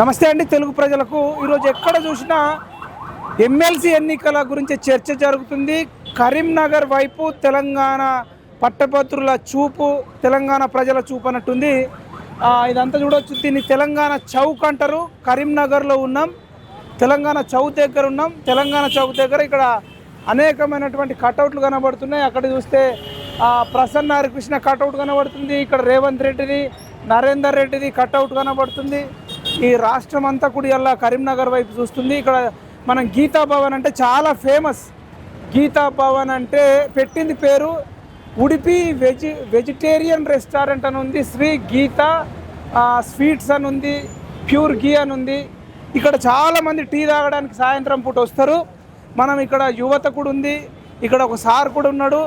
నమస్తే అండి తెలుగు ప్రజలకు. ఈరోజు ఎక్కడ చూసినా ఎమ్మెల్సీ ఎన్నికల గురించి చర్చ జరుగుతుంది. కరీంనగర్ వైపు తెలంగాణ పట్టభద్రుల చూపు తెలంగాణ ప్రజల చూపు అన్నట్టుంది. ఇదంతా చూడొచ్చు. దీన్ని తెలంగాణ చౌక్ అంటారు. కరీంనగర్లో ఉన్నాం. తెలంగాణ చౌక్ దగ్గర ఉన్నాం. తెలంగాణ చౌక్ దగ్గర ఇక్కడ అనేకమైనటువంటి కటౌట్లు కనబడుతున్నాయి. అక్కడ చూస్తే ప్రసన్న హరికృష్ణ కటౌట్ కనబడుతుంది. ఇక్కడ రేవంత్ రెడ్డిది నరేందర్ రెడ్డిది కటౌట్ కనబడుతుంది. ఈ రాష్ట్రం అంతా కూడా ఇలా కరీంనగర్ వైపు చూస్తుంది. ఇక్కడ మనం గీతా భవన్ అంటే చాలా ఫేమస్. గీతా భవన్ అంటే పెట్టింది పేరు ఉడిపి వెజి వెజిటేరియన్ రెస్టారెంట్ అని ఉంది. శ్రీ గీత స్వీట్స్ అని ఉంది. ప్యూర్ గీ అని ఉంది. ఇక్కడ చాలామంది టీ తాగడానికి సాయంత్రం పూట వస్తారు. మనం ఇక్కడ యువత కూడా ఉంది. ఇక్కడ ఒక సార్ కూడా ఉన్నాడు.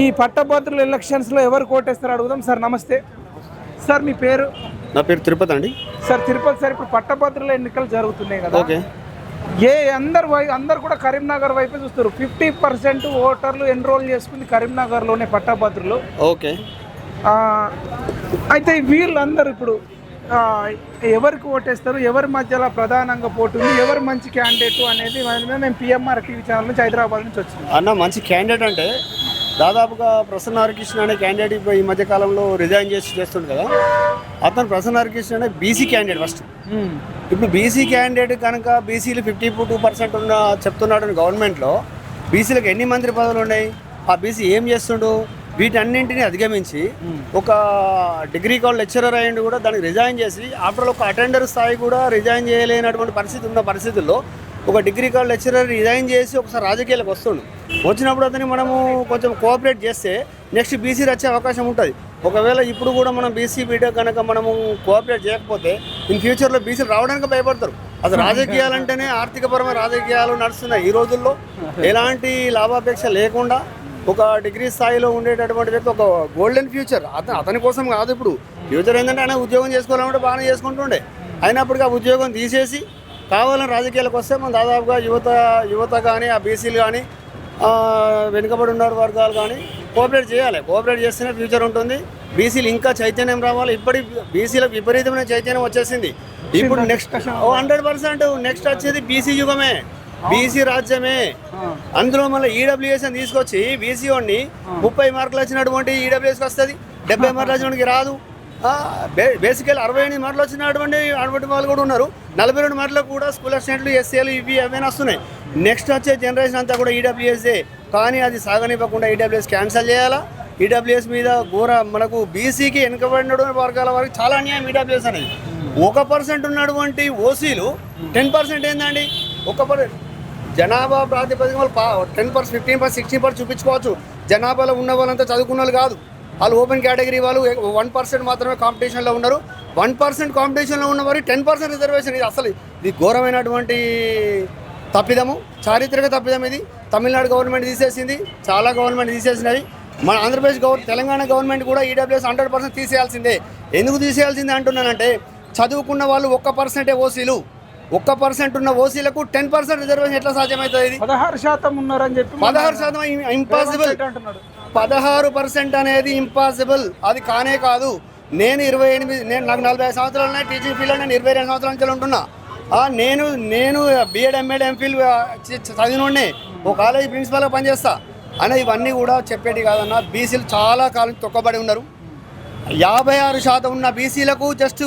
ఈ పట్టభద్రుల ఎలక్షన్స్లో ఎవరు కోటేస్తారో అడుగుదాం. సార్ నమస్తే. సార్ మీ పేరు? నా పేరు తిరుపతి అండి. సార్ తిరుపతి సార్ ఇప్పుడు పట్టభద్రుల ఎన్నికలు జరుగుతున్నాయి కదా. ఓకే. ఏ అందరు అందరు కూడా కరీంనగర్ వైపే చూస్తారు ఫిఫ్టీ పర్సెంట్ ఓటర్లు ఎన్రోల్ చేసుకుంది కరీంనగర్లోనే పట్టభద్రులు. ఓకే. అయితే వీళ్ళందరూ ఇప్పుడు ఎవరికి ఓటేస్తారు? ఎవరి మధ్యలో ప్రధానంగా పోటీ ఎవరు మంచి క్యాండిడేట్ అనేది మేము పిఎంఆర్ టీవీ ఛానల్ నుంచి హైదరాబాద్ నుంచి వచ్చింది అన్న మంచి క్యాండిడేట్ అంటే దాదాపుగా ప్రసన్న హరికృష్ణ అనే క్యాండిడేట్ ఈ మధ్య కాలంలో రిజైన్ చేసి చేస్తుండు కదా. అతను ప్రసన్న హరికృష్ణ అనే బీసీ క్యాండిడేట్ ఫస్ట్ ఇప్పుడు బీసీ క్యాండిడేట్ కనుక బీసీలు ఫిఫ్టీ టూ పర్సెంట్ ఉన్న చెప్తున్నాడు గవర్నమెంట్లో బీసీలకు ఎన్ని మంత్రి పదవులు ఉన్నాయి? ఆ బీసీ ఏం చేస్తుండు? వీటన్నింటినీ అధిగమించి ఒక డిగ్రీ కాలేజ్ లెక్చరర్ అయ్యిండు కూడా దానికి రిజైన్ చేసి ఆఫ్టర్ ఒక అటెండర్ స్థాయి కూడా రిజైన్ చేయలేనటువంటి పరిస్థితి ఉన్న పరిస్థితుల్లో ఒక డిగ్రీ కాలేజ్ లెక్చరర్ రిజైన్ చేసి ఒకసారి రాజకీయాలకు వస్తుండు. వచ్చినప్పుడు అతన్ని మనము కొంచెం కోఆపరేట్ చేస్తే నెక్స్ట్ బీసీ వచ్చే అవకాశం ఉంటుంది. ఒకవేళ ఇప్పుడు కూడా మనం బీసీ బిడ్డ కనుక మనము కోఆపరేట్ చేయకపోతే ఇన్ ఫ్యూచర్లో బీసీలు రావడానికి భయపడతారు. అసలు రాజకీయాలంటేనే ఆర్థికపరమైన రాజకీయాలు నడుస్తున్నాయి. ఈ రోజుల్లో ఎలాంటి లాభాపేక్ష లేకుండా ఒక డిగ్రీ స్థాయిలో ఉండేటటువంటి వ్యక్తి ఒక గోల్డెన్ ఫ్యూచర్. అతను అతని కోసం కాదు ఇప్పుడు. ఫ్యూచర్ ఏంటంటే ఆయన ఉద్యోగం చేసుకోవాలంటే బాగానే చేసుకుంటుండే. అయినప్పటికీ ఆ ఉద్యోగం తీసేసి కావాలని రాజకీయాలకు వస్తే మనం దాదాపుగా యువత యువత కానీ ఆ బీసీలు కానీ వెనుకబడి ఉన్న వర్గాలు కానీ కోఆపరేట్ చేయాలి. కోఆపరేట్ చేస్తేనే ఫ్యూచర్ ఉంటుంది. బీసీలు ఇంకా చైతన్యం రావాలి. ఇప్పటి బీసీలకు విపరీతమైన చైతన్యం వచ్చేసింది. ఇప్పుడు నెక్స్ట్ హండ్రెడ్ పర్సెంట్ నెక్స్ట్ వచ్చేది బీసీ యుగమే. బీసీ రాజ్యమే. అందులో మళ్ళీ ఈడబ్ల్యూఎస్ అని తీసుకొచ్చి బీసీ వాడిని ముప్పై మార్కులు వచ్చినటువంటి ఈడబ్ల్యూఎస్కి వస్తుంది. డెబ్బై మార్కులు వచ్చినటువంటి రాదు. బేసికల్ అరవై ఎనిమిది మార్కులు వచ్చినటువంటి అటువంటి వాళ్ళు కూడా ఉన్నారు. నలభై రెండు మార్కులకు కూడా స్కూల్ అసిస్టెంట్లు ఎస్సీలు ఇవి అవన్నీ వస్తున్నాయి. నెక్స్ట్ వచ్చే జనరేషన్ అంతా కూడా ఈడబ్ల్యూఎస్ఏ కానీ అది సాగనివ్వకుండా ఈడబ్ల్యూఎస్ క్యాన్సిల్ చేయాలా? ఈడబ్ల్యూఎస్ మీద ఘోర మనకు బీసీకి వెనుకబడిన వర్గాల వరకు చాలా అన్యాయం ఈడబ్ల్యూఎస్ అనేది. ఒక పర్సెంట్ ఉన్నటువంటి ఓసీలు టెన్ పర్సెంట్ ఏందండి? ఒక పర్సెంట్ జనాభా ప్రాతిపదిక వాళ్ళు ten percent fifteen percent sixteen percent చూపించుకోవచ్చు. జనాభాలో ఉన్న వాళ్ళంతా చదువుకున్న వాళ్ళు కాదు. వాళ్ళు ఓపెన్ కేటగిరీ వాళ్ళు వన్ పర్సెంట్ మాత్రమే కాంపిటీషన్లో ఉన్నారు. వన్ పర్సెంట్ కాంపిటీషన్లో ఉన్న వారికి టెన్ పర్సెంట్ రిజర్వేషన్ ఇది. అసలు ఇది ఘోరమైనటువంటి తప్పిదము చారిత్రక తప్పిదం ఇది. తమిళనాడు గవర్నమెంట్ తీసేసింది చాలా గవర్నమెంట్ తీసేసినవి. మన ఆంధ్రప్రదేశ్ గవర్ తెలంగాణ గవర్నమెంట్ కూడా ఈడబ్ల్యూఎస్ హండ్రెడ్ పర్సెంట్ తీసేయాల్సిందే. ఎందుకు తీసేయాల్సిందే అంటున్నానంటే చదువుకున్న వాళ్ళు ఒక్క పర్సెంటే ఓసీలు. ఒక్క పర్సెంట్ ఉన్న ఓసీలకు టెన్ పర్సెంట్ రిజర్వేషన్ ఎట్లా సాధ్యమవుతుంది? ఇది పదహారు శాతం ఉన్నారని చెప్పి పదహారు శాతం ఇంపాసిబుల్. పదహారు పర్సెంట్ అనేది ఇంపాసిబుల్. అది కానే కాదు. నేను ఇరవై ఎనిమిది నేను నాకు నలభై ఐదు సంవత్సరాలు ఉన్నాయి టీచింగ్ ఫీల్డ్లో నేను ఇరవై రెండు సంవత్సరాల నుంచి ఉంటున్నా. నేను నేను బీఎడ్ ఎంఎడ్ ఎంఫిల్ చదివినోడే ఓ కాలేజ్ ప్రిన్సిపాల్గా పనిచేస్తా. అనే ఇవన్నీ కూడా చెప్పేటి కాదన్న బీసీలు చాలా కాలం తొక్కబడి ఉన్నారు. యాభై ఆరు శాతం ఉన్న బీసీలకు జస్ట్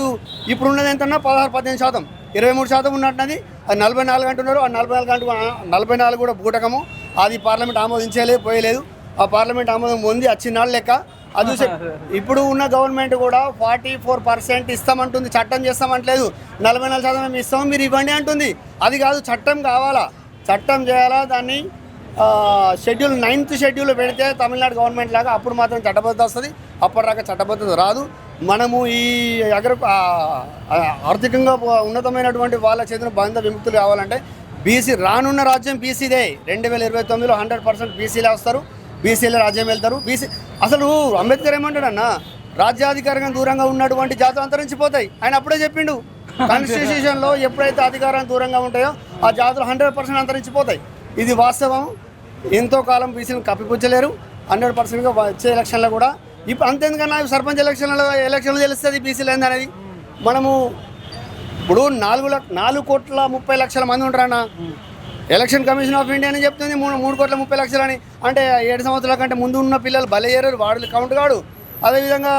ఇప్పుడు ఉన్నది ఎంతన్నా? పదహారు పదిహేను శాతం. ఇరవై మూడు శాతం ఉన్నట్టున్నది. అది నలభై నాలుగు అంటున్నారు. ఆ నలభై నాలుగు అంటూ నలభై నాలుగు కూడా బూటకము. అది పార్లమెంట్ ఆమోదించలేదు పోయలేదు. ఆ పార్లమెంట్ ఆమోదం పొంది వచ్చినాళ్ళు లెక్క అది ఇప్పుడు ఉన్న గవర్నమెంట్ కూడా ఫార్టీ ఫోర్ పర్సెంట్ ఇస్తామంటుంది చట్టం చేస్తామంటలేదు. నలభై నాలుగు శాతం మేము ఇస్తాం మీరు ఇవ్వండి అంటుంది. అది కాదు చట్టం కావాలా? చట్టం చేయాలా? దాన్ని షెడ్యూల్ నైన్త్ షెడ్యూల్ పెడితే తమిళనాడు గవర్నమెంట్ లాగా అప్పుడు మాత్రం చట్టబద్ధత వస్తుంది అప్పటిదాకా చట్టబద్ధత రాదు. మనము ఈ అగ్ర ఆర్థికంగా ఉన్నతమైనటువంటి వాళ్ళ చేతిన బంధ విముక్తులు కావాలంటే బీసీ రానున్న రాజ్యం బీసీదే. రెండు వేల ఇరవై తొమ్మిదిలో హండ్రెడ్ పర్సెంట్ బీసీలే వస్తారు. బీసీలే రాజ్యం వెళ్తారు. బీసీ అసలు అంబేద్కర్ ఏమంటాడన్నా రాజ్యాధికారంగా దూరంగా ఉన్నటువంటి జాతులు అంతరించిపోతాయి. ఆయన అప్పుడే చెప్పిండు. కాన్స్టిట్యూషన్లో ఎప్పుడైతే అధికారం దూరంగా ఉంటాయో ఆ జాతులు హండ్రెడ్ పర్సెంట్ అంతరించిపోతాయి. ఇది వాస్తవం. ఎంతో కాలం బీసీని కప్పిపుచ్చలేరు. హండ్రెడ్ పర్సెంట్గా వచ్చే ఎలక్షన్లో కూడా ఇప్పుడు అంతేందుకన్నా సర్పంచ్ ఎలక్షన్లలో ఎలక్షన్లు తెలుస్తుంది బీసీలు ఏందనేది? మనము ఇప్పుడు నాలుగు లక్ష నాలుగు కోట్ల ముప్పై లక్షల మంది ఉంటారన్న. ఎలక్షన్ కమిషన్ ఆఫ్ ఇండియా అని చెప్తుంది. మూడు మూడు కోట్ల ముప్పై లక్షలు అని అంటే ఏడు సంవత్సరాల కంటే ముందు ఉన్న పిల్లలు బలయ్యారు వాడు కౌంట్ కాడు. అదేవిధంగా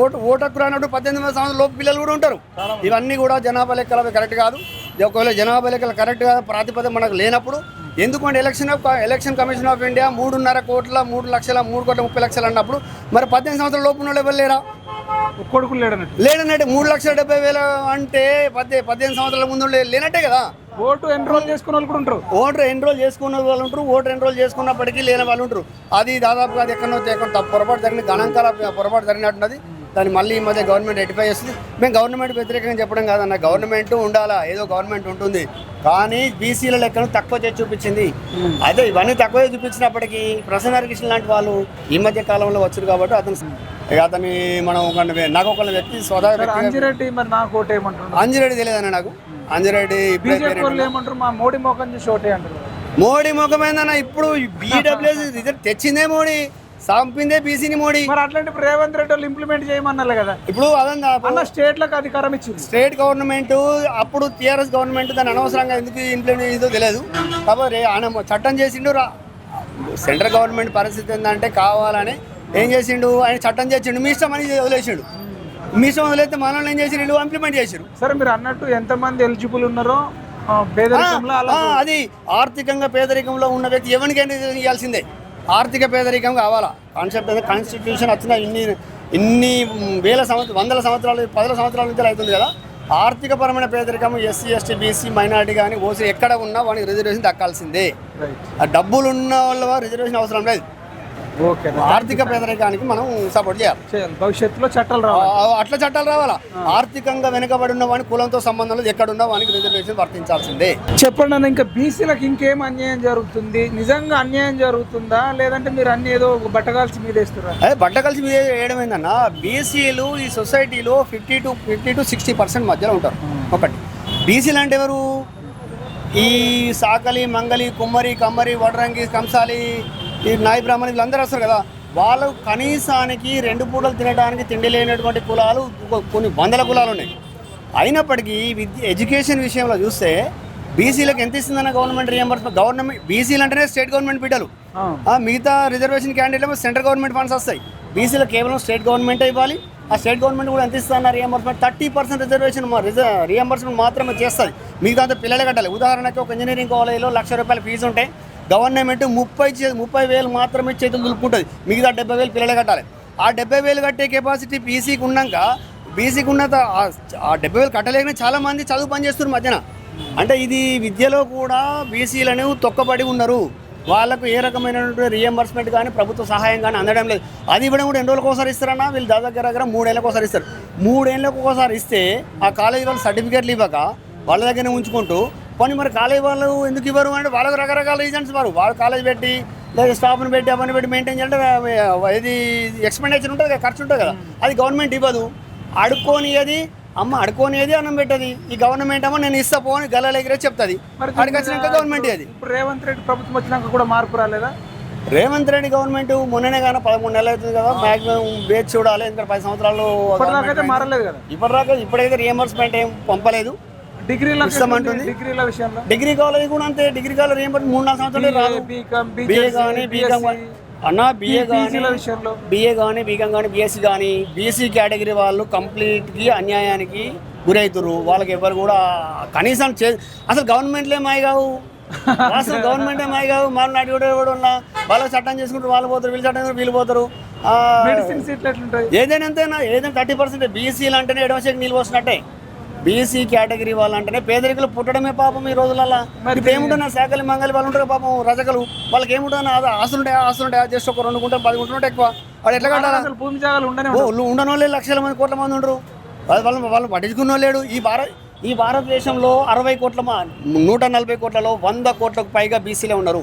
ఓటు ఓటు హక్కు రానప్పుడు పద్దెనిమిది సంవత్సరాల లోపు పిల్లలు కూడా ఉంటారు. ఇవన్నీ కూడా జనాభా లెక్కలు కరెక్ట్ కాదు. ఒకవేళ జనాభా లెక్కలు కరెక్ట్ కాదు ప్రాతిపదిక మనకు లేనప్పుడు ఎందుకంటే election of election commission of India మూడున్నర కోట్ల మూడు లక్షల మూడు కోట్ల ముప్పై లక్షలు అన్నప్పుడు మరి పద్దెనిమిది సంవత్సరాల లోపు ఉన్న వాళ్ళు ఎవరు లేరా? కొడుకులు లేడన్నట్టు. లేదన్నట్టు మూడు లక్షల డెబ్బై వేలు అంటే పద్దె పద్దెనిమిది సంవత్సరాల ముందు లేనట్టే కదా? ఓటు ఎన్రోల్ చేసుకున్న వాళ్ళు కూడా ఉంటారు. ఓటర్ ఎన్రోల్ చేసుకున్న వాళ్ళు ఉంటారు ఓటర్ ఎన్రోల్ చేసుకున్నప్పటికీ లేని వాళ్ళు ఉంటారు. అది దాదాపుగా అది ఎక్కడో ఎక్కడ పొరపాటు జరిగిన గణాంకాల పొరపాటు జరిగినట్టున్నది. దాన్ని మళ్ళీ ఈ మధ్య గవర్నమెంట్ రెటిఫై చేస్తుంది. మేము గవర్నమెంట్ వ్యతిరేకంగా చెప్పడం కాదన్న గవర్నమెంట్ ఉండాలా ఏదో గవర్నమెంట్ ఉంటుంది. కానీ బీసీల లెక్కను తక్కువ చేసి చూపించింది. అయితే ఇవన్నీ తక్కువ చూపించినప్పటికీ ప్రసన్న హరికృష్ణ లాంటి వాళ్ళు ఈ మధ్య కాలంలో వచ్చారు కాబట్టి అతను ఇక అతని మనం ఒక నాకు ఒక వ్యక్తి స్వదా అంజిరెడ్డి మరి నాకు ఓటు ఏమంటారు అంజిరెడ్డి తెలియదన్న నాకు. అంజిరెడ్డి ఏమంటారు? మా మోడీ మోకం చూసి ఓటే అంటారు. మోడీ ముఖమైందన్న ఇప్పుడు బీడబ్ల్యూఎస్ రిజల్ట్ తెచ్చిందే మోడీ సంపిందే బీసీని మోడీ. మరి అట్లాంటి రేవంత్ రెడ్డి వాళ్ళు ఇంప్లిమెంట్ చేయమన్నారు కదా. ఇప్పుడు అదంతా అన్న స్టేట్లకు అధికారం ఇచ్చింది. స్టేట్ గవర్నమెంట్ అప్పుడు టీఆర్ఎస్ గవర్నమెంట్ దాన్ని అనవసరంగా ఎందుకు ఇంప్లిమెంట్ చేసిందో తెలియదు. కాబట్టి ఆయన చట్టం చేసిండు రా. సెంట్రల్ గవర్నమెంట్ పరిస్థితి ఏంటంటే కావాలని ఏం చేసిండు? ఆయన చట్టం చేసిండు. మీ ఇష్టం అని వదిలేసిండు. మీ ఇష్టం వదిలేస్తే మనల్ని ఏం చేసిండు ఇంప్లిమెంట్ చేసిండు సరే మీరు అన్నట్టు ఎంతమంది ఎలిజిబుల్ ఉన్నారో పేదరికంలో అది ఆర్థికంగా పేదరికంలో ఉన్న వ్యక్తి ఎవరికైనా ఇవ్వాల్సిందే. ఆర్థిక పేదరికం కావాలా? కాన్సెప్ట్ అనేది కాన్స్టిట్యూషన్ వచ్చిన ఇన్ని ఇన్ని వేల సంవత్సరం వందల సంవత్సరాలు పదుల సంవత్సరాల నుంచి అవుతుంది కదా. ఆర్థిక పరమైన పేదరికం ఎస్సీ ఎస్టీ బీసీ మైనార్టీ కానీ ఓసీ ఎక్కడ ఉన్నా వానికి రిజర్వేషన్ దక్కాల్సిందే. డబ్బులు ఉన్న వాళ్ళ రిజర్వేషన్ అవసరం లేదు. ఓకే ఆర్థిక పేదరికానికి మనం సపోర్ట్ చేయాలి. భవిష్యత్తులో చట్టాలు రావాలి. అట్లా చట్టాలు రావాలా? ఆర్థికంగా వెనుకబడి ఉన్న వానికి కులంతో సంబంధం లేదు ఎక్కడున్నా వానికి రిజర్వేషన్ వర్తించాల్సిందే. చెప్పండి అన్న ఇంకా బీసీలకు ఇంకేం అన్యాయం జరుగుతుంది? నిజంగా అన్యాయం జరుగుతుందా? లేదంటే మీరు అన్ని ఏదో బట్టగాల్చి మీద వేస్తారా? అదే బట్ట కలిసి మీద వేయడమైందన్న బీసీలు ఈ సొసైటీలో fifty to fifty to sixty percent మధ్యలో ఉంటారు. ఒకటి. బీసీలు అంటే ఎవరు? ఈ సాకలి మంగలి కుమ్మరి కమ్మరి వడ్రంగి కంసాలి ఈ నాయి బ్రాహ్మణి వీళ్ళందరూ వస్తారు కదా వాళ్ళు కనీసానికి రెండు పూటలు తినడానికి తిండి లేనటువంటి కులాలు కొన్ని వందల కులాలు ఉన్నాయి. అయినప్పటికీ విద్య ఎడ్యుకేషన్ విషయంలో చూస్తే బీసీలకు ఎంత ఇస్తుందన్న గవర్నమెంట్ రియంబర్స్మెంట్ గవర్నమెంట్ బీసీలు అంటేనే స్టేట్ గవర్నమెంట్ బిడ్డలు. మిగతా reservation candidate central government funds వస్తాయి. బీసీలో కేవలం స్టేట్ గవర్నమెంట్ ఇవ్వాలి. ఆ స్టేట్ గవర్నమెంట్ కూడా ఎంత ఇస్తున్నారు reimbursement thirty percent reservation reimbursement మాత్రమే చేస్తుంది. మిగతా అంతా పిల్లలే కట్టాలి. ఉదాహరణకి ఒక ఇంజనీరింగ్ కాలేజీలో లక్ష రూపాయల ఫీజు ఉంటే గవర్నమెంట్ ముప్పై చే- ముప్పై వేలు మాత్రమే చేతులు దులుపుకుంటుంది. మిగతా డెబ్బై వేలు పిల్లలే కట్టాలి. ఆ డెబ్బై వేలు కట్టే కెపాసిటీ బీసీకి ఉన్నాక బీసీకి ఉన్న ఆ- డెబ్బై వేలు కట్టలేకనే చాలామంది చదువు పనిచేస్తున్నారు మధ్యన. అంటే ఇది విద్యలో కూడా బీసీలను తొక్కబడి ఉన్నారు. వాళ్ళకు ఏ రకమైనటువంటి రియంబర్స్మెంట్ కానీ ప్రభుత్వ సహాయం కానీ అందడం లేదు. అది ఇవ్వడం కూడా ఎన్ని రోజులకు ఒకసారి ఇస్తారన్నా? వీళ్ళు దాదాపు దగ్గర దగ్గర మూడేళ్ళకి ఒకసారి ఇస్తారు. మూడేళ్ళకు ఒకసారి ఇస్తే ఆ కాలేజీ వాళ్ళు సర్టిఫికేట్లు ఇవ్వక వాళ్ళ దగ్గరనే ఉంచుకుంటూ పోనీ మరి కాలేజీ వాళ్ళు ఎందుకు ఇవ్వరు అంటే వాళ్ళకి రకరకాల రీజన్స్ వారు వాళ్ళు కాలేజ్ పెట్టి లేదా స్టాఫ్ని పెట్టి అవన్నీ పెట్టి మెయింటైన్ చేయాలంటే ఇది ఎక్స్పెండిచర్ ఉంటుంది కదా ఖర్చు ఉంటుంది కదా. అది గవర్నమెంట్ ఇవ్వదు. అడుక్కోనియది అమ్మ అడుక్కోనియది అన్నం పెట్టది. ఈ గవర్నమెంట్ అమ్మ నేను ఇస్తా పోని గల్ల ఎగిరే చెప్తుంది. మరి అడిగి వచ్చినాక గవర్నమెంట్ అది ఇప్పుడు రేవంత్ రెడ్డి ప్రభుత్వం వచ్చినాక కూడా మార్పు రాలేదా? రేవంత్ రెడ్డి గవర్నమెంట్ మొన్ననే కానీ పదమూడు నెలలు అవుతుంది కదా మాక్సిమం వేచి చూడాలి ఇంకా పది సంవత్సరాలు కదా. ఇప్పటిదాకా ఇప్పుడైతే రియంబర్స్మెంట్ ఏం పంపలేదు. డిగ్రీల ఇస్తామంటుంది. డిగ్రీల విషయంలో? డిగ్రీ కాలేజ్ కూడా అంతే డిగ్రీ కాలేజ్ రియంబర్స్ మూడు నాలుగు సంవత్సరాలు రాదు. బీకామ్ బిఏ కానీ బీకామ్ అన్న బిఏ కానీ బిఏ కానీ బీకామ్ కానీ బీఎస్సీ కానీ బీఎస్సీ కేటగిరీ వాళ్ళు కంప్లీట్కి అన్యాయానికి గురవుతారు వాళ్ళకి ఎవరు కూడా కనీసం చే అసలు గవర్నమెంట్లే మాయ కావు? అసలు గవర్నమెంటే మాయ కావు? మన నాటి కూడా ఎవడు ఉన్నా. వాళ్ళు చట్టం చేసుకుంటారు వాళ్ళు పోతారు వీళ్ళు చట్టం వీళ్ళు పోతారు. ఏదైనా అంతేనా? ఏదైనా థర్టీ పర్సెంట్ బీసీలు అంటేనే ఎడమసేకి నీళ్ళు పోసినట్టే. బీసీ కేటగిరీ వాళ్ళు అంటేనే పేదరికలు పుట్టడమే పాపం ఈ రోజులల్లా. మరి ఇప్పుడు ఏముంటున్నా శాఖలు మంగళి వాళ్ళు ఉంటారు పాపం రజకలు. వాళ్ళకి ఏముంటున్నా అది ఆస్తులుంటాయి ఆస్తులుంటాయి? జస్ట్ ఒక రెండు గుంటలు పది గుంటలు ఎక్కువ. వాళ్ళు ఎట్లా కట్టాలా? భూమి జాగాలు ఉండనే ఉండనోళ్ళే లక్షల మంది కోట్ల మంది ఉండరు. వాళ్ళు వాళ్ళు వాళ్ళు పట్టించుకున్న లేడు. ఈ భారత్ ఈ భారతదేశంలో అరవై కోట్ల నూట నలభై కోట్లలో వంద కోట్లకు పైగా బీసీలే ఉన్నారు.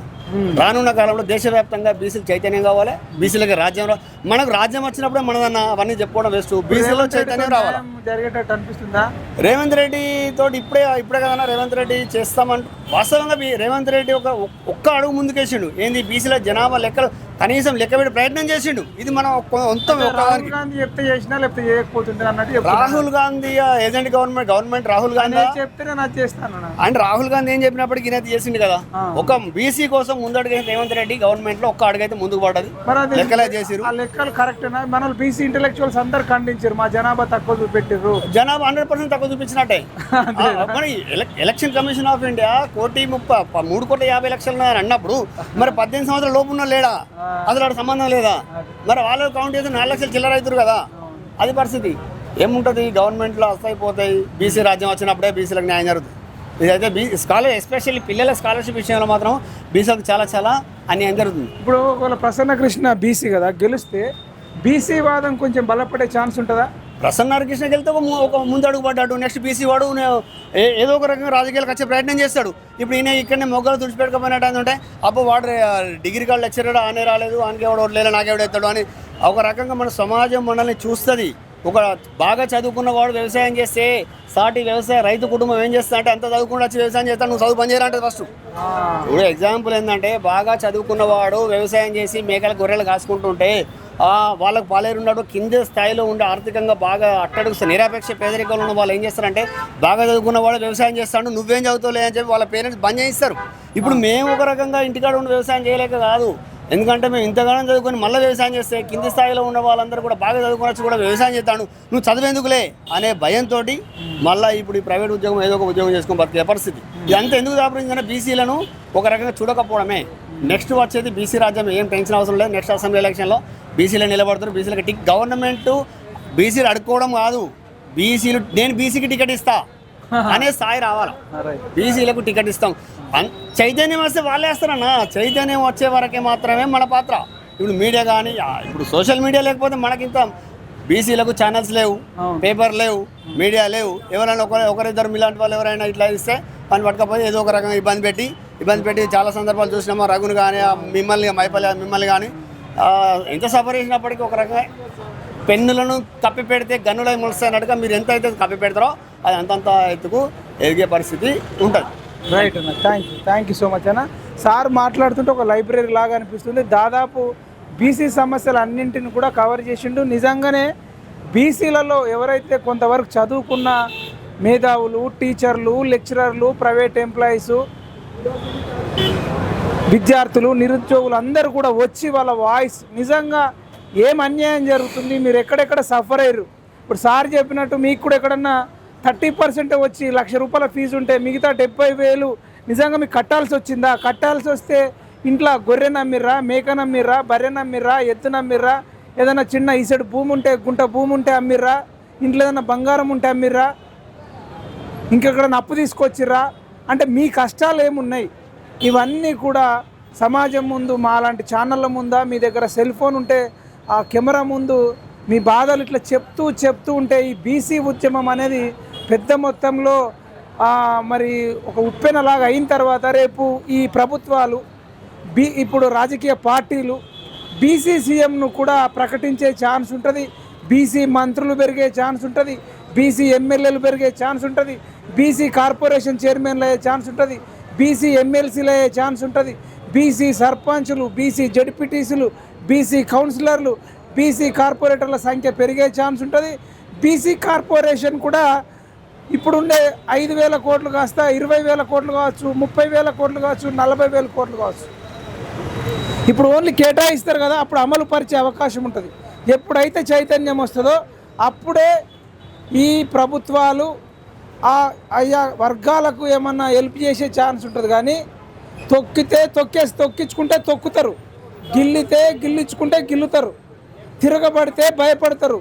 రానున్న కాలంలో దేశవ్యాప్తంగా బీసీలు చైతన్యం కావాలి బీసీలకి రాజ్యం మనకు రాజ్యం వచ్చినప్పుడే మనదన్న అవన్నీ చెప్పుకోవడం వేస్ట్. బీసీలో చైతన్యం రావాలి? జరిగేటట్టు అనిపిస్తుందా? రేవంత్ రెడ్డి తోటి ఇప్పుడే ఇప్పుడే కదన్నా రేవంత్ రెడ్డి చేస్తామంట వాస్తవంగా రేవంత్ రెడ్డి ఒక ఒక్క అడుగు ముందుకేసిండు. ఏంది బీసీల జనాభా లెక్కలు కనీసం లెక్క పెట్టి ప్రయత్నం చేసిండు. ఇది మనం మొత్తం రాహుల్ గాంధీ చెప్తే చేసినా లేకపోతే చేయకపోతుండే అన్నట్టు చెప్తున్నా. Rahul Gandhi agent government government Rahul Gandhi. నేను చెప్తేనే నాకు చేస్తాను. అండ్ రాహుల్ గాంధీ ఏం చెప్పినప్పటికీ ఈయన చేసిండు కదా. ఒక బీసీ కోసం ముందడుగు రేవంత్ రెడ్డి గవర్నమెంట్లో ఒక్క అడుగైతే ముందుకు పడ్డది. లెక్కలే చేసిరు ఆ లెక్కలు కరెక్టేనా మన బీసీ ఇంటెలెక్చువల్స్ అందరు ఖండించారు మా జనాభా తక్కువ చూపెట్టిర్రు. జనాభా హండ్రెడ్ పర్సెంట్ తక్కువ చూపించినట్టే. మరి ఎల- ఎలక్షన్ కమిషన్ ఆఫ్ ఇండియా కోటి ముప్పై మూడు కోట్ల యాభై లక్షలు అన్నప్పుడు మరి పద్దెనిమిది సంవత్సరాల లోపు ఉన్న లేడా? అసలు ఆడ సంబంధం లేదా? మరి వాళ్ళు కౌంట్ చేసి నాలుగు లక్షలు చిల్లర అవుతారు కదా. అది పరిస్థితి. ఏముంటుంది? గవర్నమెంట్లో వస్తాయిపోతాయి బీసీ రాజ్యం వచ్చినప్పుడే బీసీలకు న్యాయం జరుగుతుంది. ఇదైతే బీ స్కాలర్ ఎస్పెషల్లీ పిల్లల స్కాలర్షిప్ విషయంలో మాత్రం బీసీలకు చాలా చాలా అన్యాయం జరుగుతుంది. ఇప్పుడు ఒకవేళ ప్రసన్న కృష్ణ బీసీ కదా గెలిస్తే బీసీ వాదం కొంచెం బలపడే ఛాన్స్ ఉంటుందా? ప్రసన్న కృష్ణకి వెళ్తే ఒక ఒక ముందు అడుగు పడ్డాడు నెక్స్ట్ బీసీ వాడు ఏదో ఒక రకంగా రాజకీయాలకు వచ్చే ప్రయత్నం చేస్తాడు. ఇప్పుడు ఈయన ఇక్కడనే మొగ్గలు తుడిచిపెట్టుకోపోయినట్టు అంటే అప్పుడు వాడు డిగ్రీ కాళ్ళు లెక్చరర్ ఆనే రాలేదు ఆనకి ఎవడు లేదు నాకెవడెత్తాడు అని ఒక రకంగా మన సమాజం మనల్ని చూస్తుంది. ఒక బాగా చదువుకున్న వాడు వ్యవసాయం చేస్తే సాటి వ్యవసాయ రైతు కుటుంబం ఏం చేస్తా అంటే అంత చదువుకుండా వచ్చి వ్యవసాయం చేస్తాను నువ్వు చదువు పని చేయాలంటే ఫస్ట్ ఇప్పుడు ఎగ్జాంపుల్ ఏంటంటే బాగా చదువుకున్నవాడు వ్యవసాయం చేసి మేకల గొర్రెలు కాసుకుంటుంటే వాళ్ళకు వాళ్ళకు పాలేరున్నాడు కింద స్థాయిలో ఉండి ఆర్థికంగా బాగా అట్టడుగు నిరాపేక్ష పేదరికంలో ఉన్న వాళ్ళు ఏం చేస్తారంటే బాగా చదువుకున్న వాడు వ్యవసాయం చేస్తాడు నువ్వేం చదువుతావు అని చెప్పి వాళ్ళ పేరెంట్స్ బంద్ చేయిస్తారు. ఇప్పుడు మేము ఒక రకంగా ఇంటికాడ ఉండి వ్యవసాయం చేయలేక కాదు. ఎందుకంటే మేము ఇంతగానం చదువుకొని మళ్ళీ వ్యవసాయం చేస్తే కింది స్థాయిలో ఉన్న వాళ్ళందరూ కూడా బాగా చదువుకొని కూడా వ్యవసాయం చేస్తాను. నువ్వు చదివేందుకులే అనే భయంతో మళ్ళీ ఇప్పుడు ఈ ప్రైవేట్ ఉద్యోగం ఏదో ఒక ఉద్యోగం చేసుకుని బతికే పరిస్థితి. ఇదంతా ఎందుకు దాపరించిందంటే బీసీలను ఒక రకంగా చూడకపోవడమే. నెక్స్ట్ వచ్చేది బీసీ రాజ్యం ఏం టెన్షన్ అవసరం లేదు. నెక్స్ట్ అసెంబ్లీ ఎలక్షన్లో బీసీలో నిలబడతారు బీసీలకి టిక్ గవర్నమెంట్ బీసీలు అడుక్కోవడం కాదు. బీసీలు నేను బీసీకి టికెట్ ఇస్తాను అనే స్థాయి రావాలి. బీసీలకు టికెట్ ఇస్తాం. చైతన్యం వస్తే వాళ్ళే వేస్తారన్నా చైతన్యం వచ్చే వరకే మాత్రమే మన పాత్ర. ఇప్పుడు మీడియా కానీ ఇప్పుడు సోషల్ మీడియా లేకపోతే మనకింత బీసీలకు ఛానల్స్ లేవు. పేపర్ లేవు మీడియా లేవు. ఎవరైనా ఒకరి ఒకరిద్దరు మీలాంటి వాళ్ళు ఎవరైనా ఇట్లా ఇస్తే పని పట్టకపోతే ఏదో ఒక రకంగా ఇబ్బంది పెట్టి ఇబ్బంది పెట్టి చాలా సందర్భాలు చూసినామా రఘుని కానీ మిమ్మల్ని మైపల్లి మిమ్మల్ని కానీ ఎంత సఫర్ చేసినప్పటికీ ఒక రకంగా పెన్నులను కప్పి పెడితే గన్నులై మొలుస్తాయన్నట్టుగా మీరు ఎంత అయితే కప్పి పెడతారో అది అంతంత ఎత్తుకు ఎదిగే పరిస్థితి ఉంటుంది. రైట్ అన్న. Thank you thank you so much అన్న. సార్ మాట్లాడుతుంటే ఒక లైబ్రరీ లాగా అనిపిస్తుంది. దాదాపు బీసీ సమస్యలు అన్నింటిని కూడా కవర్ చేసిండు. నిజంగానే బీసీలలో ఎవరైతే కొంతవరకు చదువుకున్న మేధావులు టీచర్లు లెక్చరర్లు ప్రైవేట్ ఎంప్లాయీసు విద్యార్థులు నిరుద్యోగులు అందరూ కూడా వచ్చి వాళ్ళ వాయిస్ నిజంగా ఏం అన్యాయం జరుగుతుంది? మీరు ఎక్కడెక్కడ సఫర్ అయ్యారు? ఇప్పుడు సార్ చెప్పినట్టు మీకు కూడా ఎక్కడన్నా థర్టీ పర్సెంట్ వచ్చి లక్ష రూపాయల ఫీజు ఉంటే మిగతా డెబ్బై వేలు నిజంగా మీకు కట్టాల్సి వచ్చిందా? కట్టాల్సి వస్తే ఇంట్లో గొర్రె నమ్మిర్రా మేక నమ్మిర్రా బర్రె నమ్మిర్రా ఎత్తు నమ్మిర్రా ఏదైనా చిన్న ఇసడు భూమి ఉంటే గుంట భూమి ఉంటే అమ్మిర్రా ఇంట్లో ఏదైనా బంగారం ఉంటే అమ్మిర్రా ఇంకెక్కడ అప్పు తీసుకొచ్చిర్రా? అంటే మీ కష్టాలు ఏమున్నాయి? ఇవన్నీ కూడా సమాజం ముందు మా లాంటి ఛానళ్ళ ముందా మీ దగ్గర సెల్ ఫోన్ ఉంటే ఆ కెమెరా ముందు మీ బాధలు ఇట్లా చెప్తూ చెప్తూ ఉంటే ఈ బీసీ ఉద్యమం అనేది పెద్ద మొత్తంలో మరి ఒక ఉప్పెనలాగా అయిన తర్వాత రేపు ఈ ప్రభుత్వాలు బీ ఇప్పుడు రాజకీయ పార్టీలు బీసీ సీఎంను కూడా ప్రకటించే ఛాన్స్ ఉంటుంది. బీసీ మంత్రులు పెరిగే ఛాన్స్ ఉంటుంది. బీసీ ఎమ్మెల్యేలు పెరిగే ఛాన్స్ ఉంటుంది. బీసీ కార్పొరేషన్ చైర్మన్లు అయ్యే ఛాన్స్ ఉంటుంది. బీసీ ఎమ్మెల్సీలు అయ్యే ఛాన్స్ ఉంటుంది. బీసీ సర్పంచులు బీసీ జడ్పీటీసీలు బీసీ కౌన్సిలర్లు బీసీ కార్పొరేటర్ల సంఖ్య పెరిగే ఛాన్స్ ఉంటుంది. బీసీ కార్పొరేషన్ కూడా ఇప్పుడుండే ఐదు వేల కోట్లు కాస్త ఇరవై వేల కోట్లు కావచ్చు ముప్పై వేల కోట్లు కావచ్చు నలభై వేల కోట్లు కావచ్చు. ఇప్పుడు ఓన్లీ కేటాయిస్తారు కదా అప్పుడు అమలు పరిచే అవకాశం ఉంటుంది. ఎప్పుడైతే చైతన్యం వస్తుందో అప్పుడే ఈ ప్రభుత్వాలు ఆ అయ్యా వర్గాలకు ఏమన్నా హెల్ప్ చేసే ఛాన్స్ ఉంటుంది కానీ తొక్కితే తొక్కేసి తొక్కించుకుంటే తొక్కుతారు. గిల్లితే గిల్లించుకుంటే గిల్లుతారు. తిరగబడితే భయపడతారు.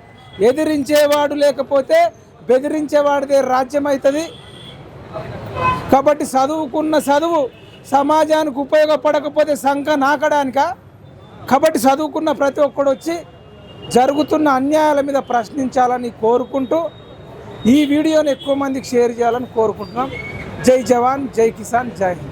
ఎదిరించేవాడు లేకపోతే బెదిరించేవాడిదే రాజ్యం అవుతుంది కాబట్టి చదువుకున్న చదువు సమాజానికి ఉపయోగపడకపోతే సంఖ నాకడానిక? కాబట్టి చదువుకున్న ప్రతి ఒక్కడు వచ్చి జరుగుతున్న అన్యాయాల మీద ప్రశ్నించాలని కోరుకుంటూ ఈ వీడియోని ఎక్కువ మందికి షేర్ చేయాలని కోరుకుంటున్నాం. జై జవాన్ జై కిసాన్ జై హింద్.